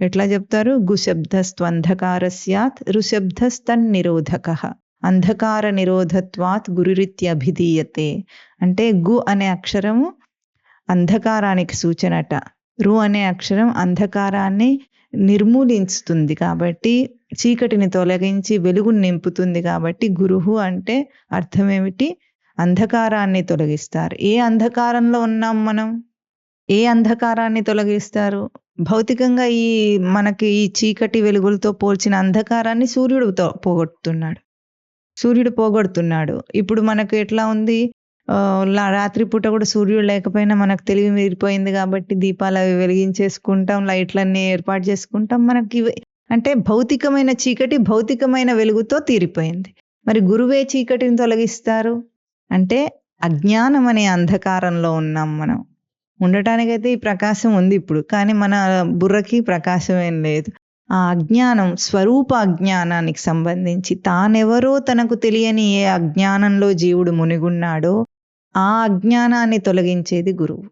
ఎట్లా చెప్తారు? గుశబ్దస్త్వంధకార స్యాత్ రుశబ్దస్తన్నిరోధక అంధకార నిరోధత్వాత్ గురురిత్యభిధీయతే. అంటే గు అనే అక్షరము అంధకారానికి సూచనట. రు అనే అక్షరం అంధకారాన్ని నిర్మూలించుతుంది కాబట్టి చీకటిని తొలగించి వెలుగును నింపుతుంది కాబట్టి గురువు అంటే అర్థం ఏమిటి? అంధకారాన్ని తొలగిస్తారు. ఏ అంధకారంలో ఉన్నాం మనం? ఏ అంధకారాన్ని తొలగిస్తారు? భౌతికంగా ఈ మనకి ఈ చీకటి వెలుగులతో పోల్చిన అంధకారాన్ని సూర్యుడు పోగొడుతున్నాడు సూర్యుడు పోగొడుతున్నాడు. ఇప్పుడు మనకు ఎట్లా ఉంది? రాత్రిపూట కూడా సూర్యుడు లేకపోయినా మనకు తెలివి మీరిపోయింది కాబట్టి దీపాలు అవి వెలిగించేసుకుంటాం లైట్లన్నీ ఏర్పాటు చేసుకుంటాం. మనకి అంటే భౌతికమైన చీకటి భౌతికమైన వెలుగుతో తీరిపోయింది. మరి గురువే చీకటిని తొలగిస్తారు? అంటే అజ్ఞానం అనే అంధకారంలో ఉన్నాం మనం. ఉండటానికైతే ఈ ప్రకాశం ఉంది ఇప్పుడు కానీ మన బుర్రకి ప్రకాశం ఏం లేదు. ఆ అజ్ఞానం స్వరూప అజ్ఞానానికి సంబంధించి తానెవరో తనకు తెలియని ఏ అజ్ఞానంలో జీవుడు మునిగున్నాడో ఆ అజ్ఞానాన్ని తొలగించేది గురువు.